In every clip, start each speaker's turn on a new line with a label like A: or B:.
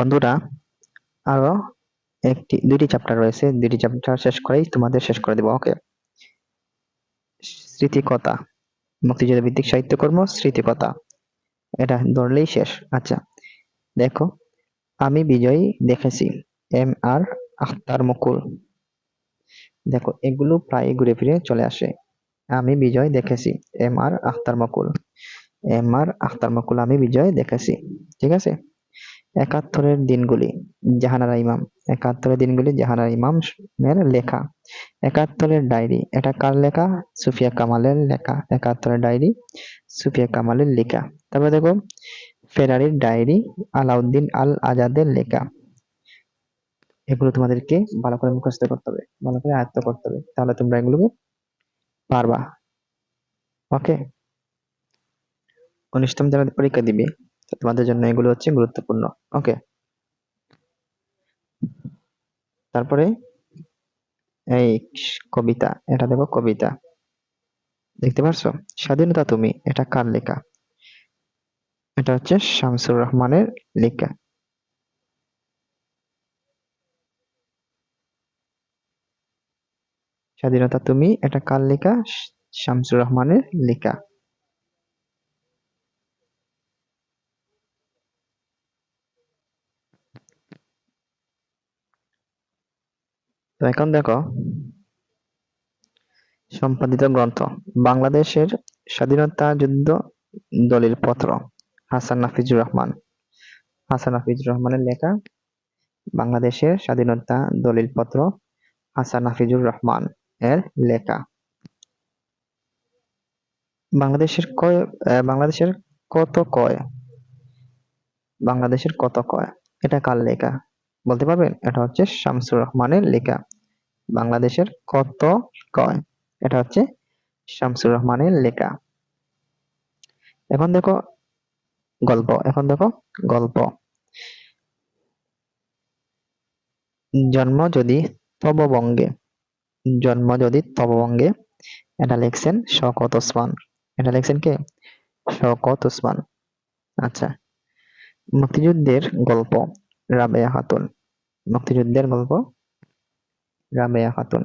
A: বন্ধুরা, আরও একটি, দুইটি চ্যাপ্টার রয়েছে। দুইটি চ্যাপ্টার শেষ করেই তোমাদের শেষ করে দেব ওকে স্মৃতিকথা, মুক্তিযুদ্ধ ভিত্তিক সাহিত্যকর্ম, স্মৃতিকথা। এটা ধরলেই শেষ। আচ্ছা দেখো, আমি বিজয় দেখেছি, এম আর আখতার মুকুল। দেখো, এগুলো প্রায় ঘুরে ফিরে চলে আসে। Ami Bijoy Dekhechi, M R Akhtar Mukul. M R Akhtar Mukul Ami Bijoy Dekhechi, ঠিক আছে? একাত্তরের দিনগুলি, জাহানারা ইমাম। একাত্তরের দিনগুলি জাহানারা ইমাম এর লেখা। একাত্তরের ডায়েরি, এটা কার লেখা? সুফিয়া কামালের লেখা। একাত্তরের ডায়েরি, সুফিয়া কামালের লেখা। তারপরে দেখো, ফেরারির ডায়েরি, আলাউদ্দিন আল আজাদের লেখা। এগুলো তোমাদেরকে ভালো করে মুখস্থ করতে হবে, ভালো করে আয়ত্ত করতে হবে। তাহলে তোমরা এগুলোকে পারবা। ওকে? উনিশতম যারা পরীক্ষা দিবে। তোমাদের জন্য এগুলো হচ্ছে গুরুত্বপূর্ণ। ওকে তারপরে এই কবিতা, এটা দেখো কবিতা। দেখতে পারছ? স্বাধীনতা তুমি, এটা কার লেখা? এটা হচ্ছে শামসুর রহমানের লেখা। স্বাধীনতা তুমি, এটা কার লেখা? শামসুর রহমানের লেখা। তো এখন দেখো, সম্পাদিত গ্রন্থ, বাংলাদেশের স্বাধীনতা যুদ্ধ দলিল পত্র, হাসান নাফিজুর রহমান। হাসান নাফিজুর রহমানের লেখা, বাংলাদেশের স্বাধীনতা দলিল পত্র, হাসান নাফিজুর রহমান এর লেখা। বাংলাদেশের কয় বাংলাদেশের কত কয়? বাংলাদেশের কত কয়? এটা কার লেখা? বলতে পারবেন? এটা হচ্ছে শামসুর রহমানের লেখা। বাংলাদেশের কত কয়? এটা হচ্ছে শামসুর রহমানের লেখা। এখন দেখো গল্প, এখন দেখো গল্প। জন্ম যদি তববঙ্গে, জন্ম যদি তববঙ্গে, এটা লিখছেন শকত ওসমান। এটা লিখছেন কে? শকত ওসমান। আচ্ছা মুক্তিযুদ্ধের গল্প রাবেয়া খাতুন। মুক্তিযুদ্ধের গল্প রাবেয়া খাতুন।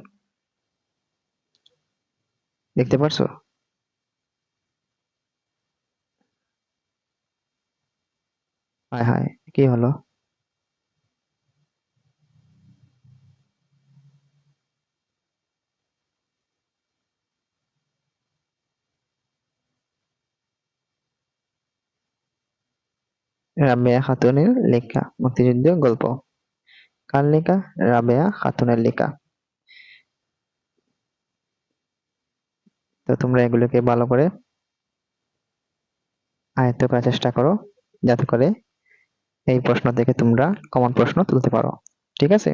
A: দেখতে পারছ? হায় হায় কি হলো? রাবেয়া খাতুনের লেখা মুক্তিযুদ্ধের গল্প। কার লেখা? রাবেয়া খাতুনের লেখা। তো তোমরা এগুলোকে ভালো করে আয়ত্ত করার চেষ্টা করো, যাতে করে এই প্রশ্ন থেকে তোমরা কমন প্রশ্ন তুলতে পারো। ঠিক আছে?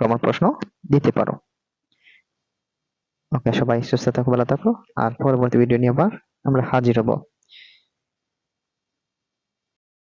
A: কমন প্রশ্ন দিতে পারো। ওকে, সবাই সুস্থ থাকো, ভালো থাকো। আর পরবর্তী ভিডিও নিয়ে আবার আমরা হাজির হব।